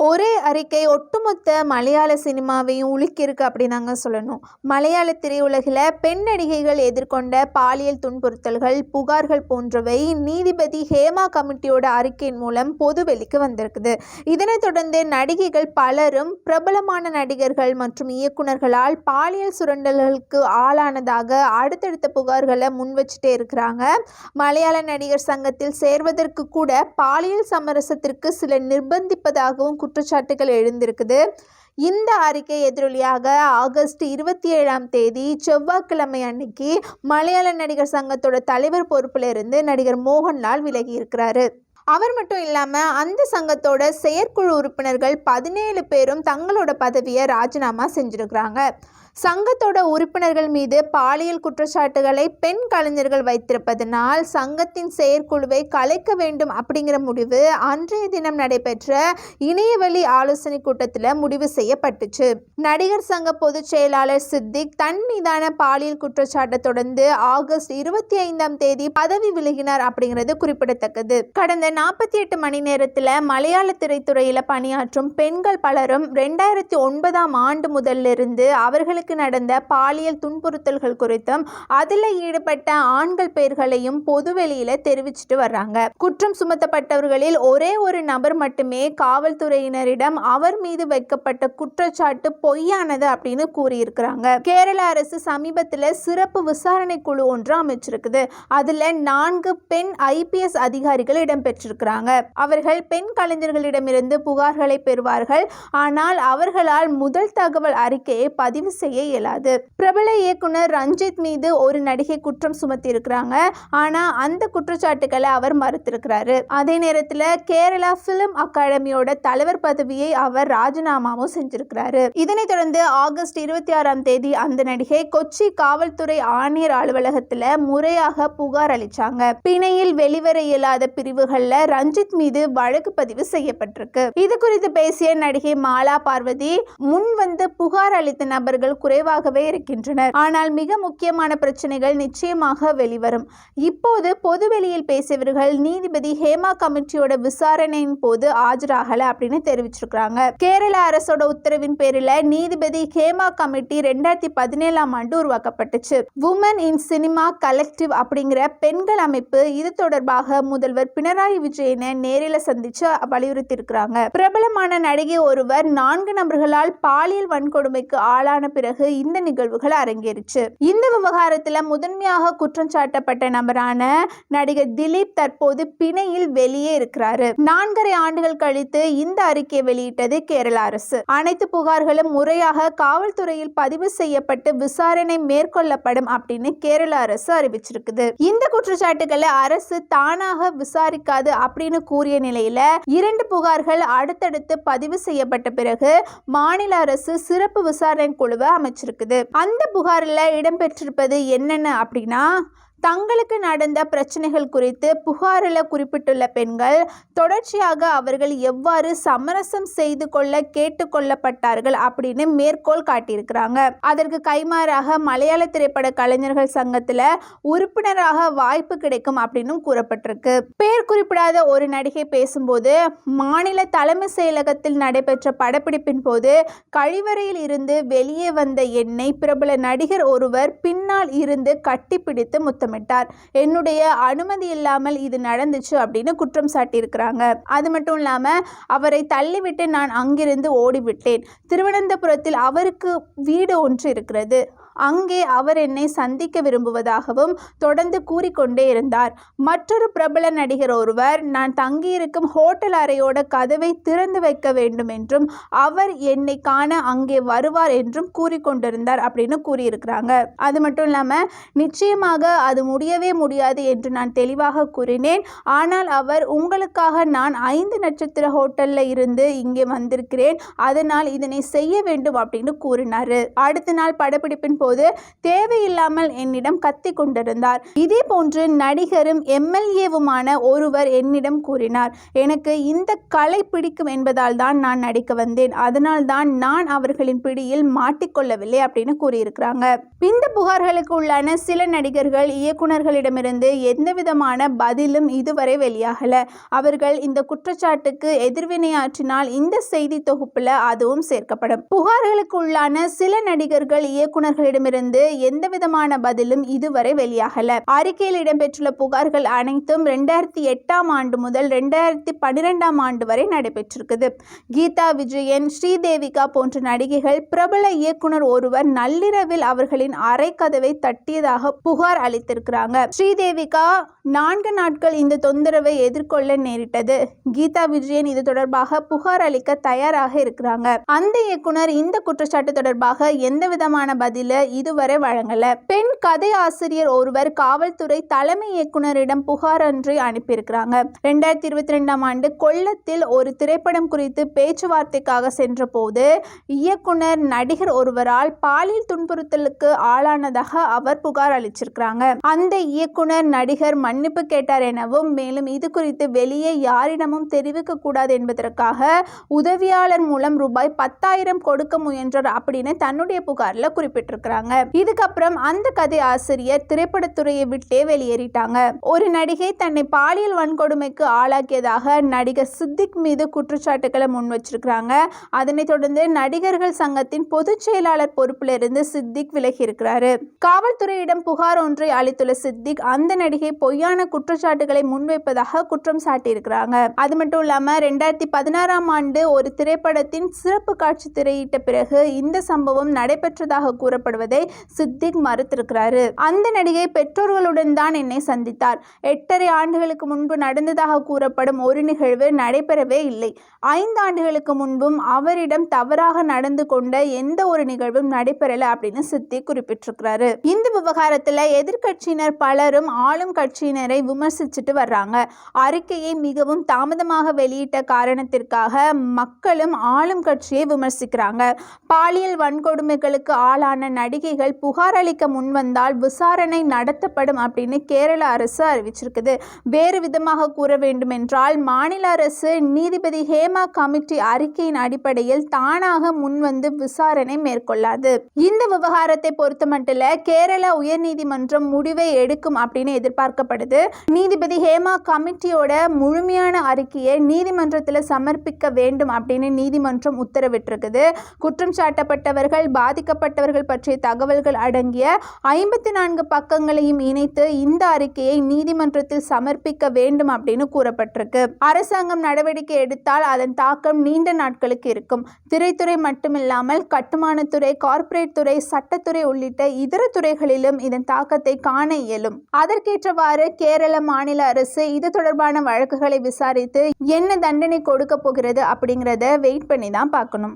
ஒரே அறிக்கை ஒட்டுமொத்த மலையாள சினிமாவையும் உலுக்கியிருக்கு அப்படின்னு தாங்க சொல்லணும். மலையாள திரையுலகில் பெண் நடிகைகள் எதிர்கொண்ட பாலியல் துன்புறுத்தல்கள் புகார்கள் போன்றவை நீதிபதி ஹேமா கமிட்டியோட அறிக்கையின் மூலம் பொதுவெளிக்கு வந்திருக்குது. இதனைத் தொடர்ந்து நடிகைகள் பலரும் பிரபலமான நடிகர்கள் மற்றும் இயக்குனர்களால் பாலியல் சுரண்டல்களுக்கு ஆளானதாக அடுத்தடுத்த புகார்களை முன்வச்சுட்டே இருக்கிறாங்க. மலையாள நடிகர் சங்கத்தில் சேர்வதற்கு கூட பாலியல் சமரசத்திற்கு சிலர் நிர்பந்திப்பதாகவும் குற்றச்சாட்டுகள் எழுந்திருக்குது. இந்த அறிக்கை எதிரொலியாக ஆகஸ்ட் இருபத்தி ஏழாம் தேதி செவ்வாய்க்கிழமை அன்னைக்கு மலையாள நடிகர் சங்கத்தோட தலைவர் பொறுப்பில் இருந்து நடிகர் மோகன்லால் விலகி இருக்கிறாரு. அவர் மட்டும் இல்லாமல் அந்த சங்கத்தோட செயற்குழு உறுப்பினர்கள் பதினேழு பேரும் தங்களோட பதவியை ராஜினாமா செஞ்சுருக்கிறாங்க. சங்கத்தோட உறுப்பினர்கள் மீது பாலியல் குற்றச்சாட்டுகளை பெண் கலைஞர்கள் வைத்திருப்பதனால் சங்கத்தின் செயற்குழுவை கலைக்க வேண்டும் அப்படிங்கிற முடிவு அன்றைய தினம் நடைபெற்ற இணையவழி ஆலோசனை கூட்டத்தில் முடிவு செய்யப்பட்டுச்சு. நடிகர் சங்க பொதுச் செயலாளர் சித்திக் தன் மீதான பாலியல் குற்றச்சாட்டை தொடர்ந்து ஆகஸ்ட் இருபத்தி ஐந்தாம் தேதி பதவி விலகினார் அப்படிங்கிறது குறிப்பிடத்தக்கது. கடந்த நாற்பத்தி எட்டு மணி நேரத்தில் மலையாள திரைத்துறையில் பணியாற்றும் பெண்கள் பலரும் ரெண்டாயிரத்தி ஒன்பதாம் ஆண்டு முதலிருந்து அவர்களுக்கு நடந்த பாலியல் துன்புறுத்தல்கள் குறித்தும் அதில் ஈடுபட்ட ஆண்கள் பெயர்களையும் பொதுவெளியில் தெரிவிச்சிட்டு வர்றாங்க. குற்றம் சுமத்தப்பட்டவர்களில் ஒரே ஒரு நபர் மட்டுமே காவல்துறையினரிடம் அவர் மீது வைக்கப்பட்ட குற்றச்சாட்டு பொய்யானது அப்படின்னு கூறியிருக்கிறாங்க. கேரள அரசு சமீபத்தில் சிறப்பு விசாரணை குழு ஒன்று அமைச்சிருக்குது. அதில் நான்கு பெண் ஐபிஎஸ் அதிகாரிகள் இடம்பெற்றிருக்கிறாங்க அவர்கள் பெண் கலைஞர்களிடமிருந்து புகார்களை பெறுவார்கள். ஆனால் அவர்களால் முதல் தகவல் அறிக்கையை பதிவு செய்ய செய்ய இயலாது. பிரபல இயக்குனர் ரஞ்சித் மீது ஒரு நடிகை குற்றம் சுமத்தியிருக்கிறாங்க. ஆனா அந்த குற்றச்சாட்டுகளை அவர் மறுத்திருக்கிறாரு. அதே நேரத்தில் கேரளா பிலிம் அகாடமியோட தலைவர் பதவியை அவர் ராஜினாமாவும் செஞ்சிருக்கிறாரு. இதனைத் தொடர்ந்து ஆகஸ்ட் இருபத்தி ஆறாம் தேதி அந்த நடிகை கொச்சி காவல்துறை ஆணையர் அலுவலகத்தில் முறையாக புகார் அளிச்சாங்க. பிணையில் வெளிவர இயலாத பிரிவுகளில் ரஞ்சித் மீது வழக்கு பதிவு செய்யப்பட்டிருக்கு. இது குறித்து பேசிய நடிகை மாலா பார்வதி முன் வந்து புகார் அளித்த நபர்கள் குறைவாகவே இருக்கின்றனர். ஆனால் மிக முக்கியமான பிரச்சனைகள் நிச்சயமாக வெளிவரும். இப்போது பொதுவெளியில் பேசியவர்கள் நீதிபதி ஹேமா கமிட்டியோட விசாரணையின் போது ஆஜராகல அப்படின்னு தெரிவிச்சிருக்கிறாங்க. கேரள அரசோட உத்தரவின் பேரில் நீதிபதி ஹேமா கமிட்டி ரெண்டாயிரத்தி பதினேழாம் ஆண்டு உருவாக்கப்பட்டுச்சு. உமன் இன் சினிமா கலெக்டிவ் அப்படிங்கிற பெண்கள் அமைப்பு இது தொடர்பாக முதல்வர் பினராயி விஜயனை நேரில் சந்திச்சு வலியுறுத்தி இருக்கிறாங்க பிரபலமான நடிகை ஒருவர் நான்கு நபர்களால் பாலியல் வன்கொடுமைக்கு ஆளான பிறகு பிறகு இந்த நிகழ்வுகள் அரங்கேறிச்சு. இந்த விவகாரத்தில் முதன்மையாக குற்றம் சாட்டப்பட்ட நபரான நடிகர் திலீப் தற்போது பிணையில் வெளியே இருக்கிறாரு. நான்கரை ஆண்டுகள் கழித்து இந்த அறிக்கையை வெளியிட்டது கேரள அரசு. அனைத்து புகார்களும் முறையாக காவல்துறையில் பதிவு செய்யப்பட்டு விசாரணை மேற்கொள்ளப்படும் அப்படின்னு கேரள அரசு அறிவிச்சிருக்குது. இந்த குற்றச்சாட்டுகளை அரசு தானாக விசாரிக்காது அப்படின்னு கூறிய நிலையில இரண்டு புகார்கள் அடுத்தடுத்து பதிவு செய்யப்பட்ட பிறகு மாநில அரசு சிறப்பு விசாரணை குழுவை அமைச்சிருக்குது. அந்த புகாரில் இடம்பெற்றிருப்பது என்னென்ன அப்படின்னா தங்களுக்கு நடந்த பிரச்சனைகள் குறித்து புகாரில் குறிப்பிட்டுள்ள பெண்கள் தொடர்ச்சியாக அவர்கள் எவ்வாறு சமரசம் செய்து கொள்ள கேட்டுக்கொள்ளப்பட்டார்கள் அப்படின்னு மேற்கோள் காட்டியிருக்கிறாங்க. அதற்கு கைமாறாக மலையாள திரைப்பட கலைஞர்கள் சங்கத்தில் உறுப்பினராக வாய்ப்பு கிடைக்கும் அப்படின்னு கூறப்பட்டிருக்கு. பேர் குறிப்பிடாத ஒரு நடிகை பேசும்போது மாநில தலைமை செயலகத்தில் நடைபெற்ற படப்பிடிப்பின் போது கழிவறையில் இருந்து வெளியே வந்த என்னை பிரபல நடிகர் ஒருவர் பின்னால் இருந்து கட்டிப்பிடித்து முத்தம் முத்தமிட்டார் என்னுடைய அனுமதி இல்லாமல் இது நடந்துச்சு அப்படின்னு குற்றம் சாட்டியிருக்கிறாங்க. அது மட்டும் இல்லாமல் அவரை தள்ளிவிட்டு நான் அங்கிருந்து ஓடிவிட்டேன். திருவனந்தபுரத்தில் அவருக்கு வீடு ஒன்று இருக்கிறது. அங்கே அவர் என்னை சந்திக்க விரும்புவதாகவும் தொடர்ந்து கூறிக்கொண்டே இருந்தார். மற்றொரு பிரபல நடிகர் ஒருவர் நான் தங்கியிருக்கும் ஹோட்டல் அறையோட கதவை திறந்து வைக்க வேண்டும் என்றும் அவர் என்னை காண அங்கே வருவார் என்றும் கூறிக்கொண்டிருந்தார் அப்படின்னு கூறியிருக்கிறாங்க. அது மட்டும் இல்லாமல் நிச்சயமாக அது முடியவே முடியாது என்று நான் தெளிவாக கூறினேன். ஆனால் அவர் உங்களுக்காக நான் ஐந்து நட்சத்திர ஹோட்டலில் இருந்து இங்கே வந்திருக்கிறேன். அதனால் இதனை செய்ய வேண்டும் அப்படின்னு கூறினார். அடுத்த நாள் படப்பிடிப்பின் போது தேவையில்லாமல் என்னிடம் கத்தி கொண்டிருந்தார். இதே போன்று நடிகரும் எம்எல்ஏவுமான ஒருவர் என்னிடம் கூறினார் எனக்கு இந்த கலை பிடிக்கும் என்பதால் தான் நான் நடிக்க வந்தேன். அதனால் தான் நான் அவர்களின் பிடியில் மாட்டிக்கொள்ளவில்லை அப்படின்னு கூறியிருக்கிறாங்க. இந்த புகார்களுக்கு உள்ளான சில நடிகர்கள் இயக்குநர்களிடமிருந்து எந்த விதமான பதிலும் இதுவரை வெளியாகல. அவர்கள் இந்த குற்றச்சாட்டுக்கு எதிர்வினையாற்றினால் இந்த செய்தி தொகுப்புல அதுவும் சேர்க்கப்படும். புகார்களுக்கு உள்ளான சில நடிகர்கள் இயக்குநர்கள் எந்த விதமான பதிலும் இதுவரை வெளியாகல. அறிக்கையில் இடம்பெற்றுள்ள புகார்கள் அனைத்தும் ரெண்டாயிரத்தி எட்டாம் ஆண்டு முதல் ரெண்டாயிரத்தி பன்னிரெண்டாம் ஆண்டு வரை நடைபெற்றிருக்குது. கீதா விஜயன் ஸ்ரீதேவிகா போன்ற நடிகைகள் பிரபல இயக்குனர் ஒருவர் நள்ளிரவில் அவர்களின் அரை கதவை தட்டியதாக புகார் அளித்திருக்கிறாங்க. ஸ்ரீதேவிகா நான்கு நாட்கள் இந்த தொந்தரவை எதிர்கொள்ள நேரிட்டது. கீதா விஜயன் இது தொடர்பாக புகார் அளிக்க தயாராக இருக்கிறாங்க. அந்த இயக்குனர் இந்த குற்றச்சாட்டு தொடர்பாக எந்த விதமான பதில இதுவரை வழங்கல. பெண் கதை ஆசிரியர் ஒருவர் காவல்துறை தலைமை இயக்குனரிடம் புகார் அன்றை அனுப்பியிருக்கிறாங்க. ரெண்டாயிரத்தி இருபத்தி ரெண்டாம் ஆண்டு கொல்லத்தில் ஒரு திரைப்படம் குறித்து பேச்சுவார்த்தைக்காக சென்றபோது இயக்குனர் நடிகர் ஒருவரால் பாலியல் துன்புறுத்தலுக்கு ஆளானதாக அவர் புகார் அளிச்சிருக்கிறாங்க. அந்த இயக்குனர் நடிகர் மன்னிப்பு கேட்டார் எனவும் மேலும் இது குறித்து வெளியே யாரிடமும் தெரிவிக்க கூடாது என்பதற்காக உதவியாளர் மூலம் ரூபாய் பத்தாயிரம் கொடுக்க முயன்றார் அப்படின்னு தன்னுடைய புகார்ல இருக்கிறாங்க இதுக்கப்புறம் அந்த கதை ஆசிரியர் திரைப்படத்துறையை விட்டே வெளியேறிட்டாங்க. ஒரு நடிகை தன்னை பாலியல் வன்கொடுமைக்கு ஆளாக்கியதாக நடிகர் சித்திக் மீது குற்றச்சாட்டுகளை முன் வச்சிருக்கிறாங்க. அதனைத் தொடர்ந்து நடிகர்கள் சங்கத்தின் பொதுச் செயலாளர் பொறுப்பிலிருந்து சித்திக் விலகி இருக்கிறாரு. காவல்துறையிடம் புகார் ஒன்றை அளித்துள்ள சித்திக் அந்த நடிகை பொய்யான குற்றச்சாட்டுகளை முன்வைப்பதாக குற்றம் சாட்டியிருக்கிறாங்க. அது மட்டும் இல்லாம ரெண்டாயிரத்தி பதினாறாம் ஆண்டு ஒரு திரைப்படத்தின் சிறப்பு காட்சி திரையிட்ட பிறகு இந்த சம்பவம் நடைபெற்றதாக கூறப்படும் சித்திக் மறுத்திருக்கிறாரு. அந்த நடிகை பெற்றோர்களுடன் தான் என்னை சந்தித்தார். எட்டரை ஆண்டுகளுக்கு முன்பு நடந்ததாக கூறப்படும் ஒரு நிகழ்வு நடைபெறவே இல்லை. ஐந்து ஆண்டுகளுக்கு முன்பும் அவரிடம் தவறாக நடந்து கொண்ட எந்த ஒரு நிகழ்வும் நடைபெறல அப்படின்னு சித்தி குறிப்பிட்டிருக்கிறாரு. இந்த விவகாரத்துல எதிர்கட்சியினர் பலரும் ஆளும் கட்சியினரை விமர்சிச்சுட்டு வர்றாங்க. அறிக்கையை மிகவும் தாமதமாக வெளியிட்ட காரணத்திற்காக மக்களும் ஆளும் கட்சியை விமர்சிக்கிறாங்க. பாலியல் வன்கொடுமைகளுக்கு ஆளான நடிகைகள் புகார் அளிக்க முன்வந்தால் விசாரணை நடத்தப்படும் அப்படின்னு கேரள அரசு அறிவிச்சிருக்குது. வேறு விதமாக கூற வேண்டுமென்றால் மாநில அரசு நீதிபதி ஹேமா கமிட்டி அறிக்கையின் அடிப்படையில் தானாக முன்வந்து விசாரணை மேற்கொள்ளாது. இந்த விவகாரத்தை பொறுத்த மட்டும் கேரள உயர்நீதிமன்றம் முடிவை எடுக்கும் அப்படின்னு எதிர்பார்க்கப்படுது. நீதிபதி ஹேமா கமிட்டியோட முழுமையான அறிக்கையை நீதிமன்றத்தில் சமர்ப்பிக்க வேண்டும் அப்படின்னு நீதிமன்றம் உத்தரவிட்டிருக்குது. குற்றம் சாட்டப்பட்டவர்கள் பாதிக்கப்பட்டவர்கள் பற்றிய தகவல்கள் அடங்கிய ஐம்பத்தி நான்கு பக்கங்களையும் இணைத்து இந்த அறிக்கையை நீதிமன்றத்தில் சமர்ப்பிக்க வேண்டும் அப்படின்னு கூறப்பட்டிருக்கு. அரசாங்கம் நடவடிக்கை எடுத்தால் அதன் தாக்கம் நீண்ட நாட்களுக்கு இருக்கும். திரைத்துறை மட்டுமில்லாமல் கட்டுமானத்துறை கார்ப்பரேட் துறை சட்டத்துறை உள்ளிட்ட இதர துறைகளிலும் இதன் தாக்கத்தை காண இயலும். அதற்கேற்றவாறு கேரள மாநில அரசு இது தொடர்பான வழக்குகளை விசாரித்து என்ன தண்டனை கொடுக்க போகிறது அப்படிங்கிறத வெயிட் பண்ணி தான் பார்க்கணும்.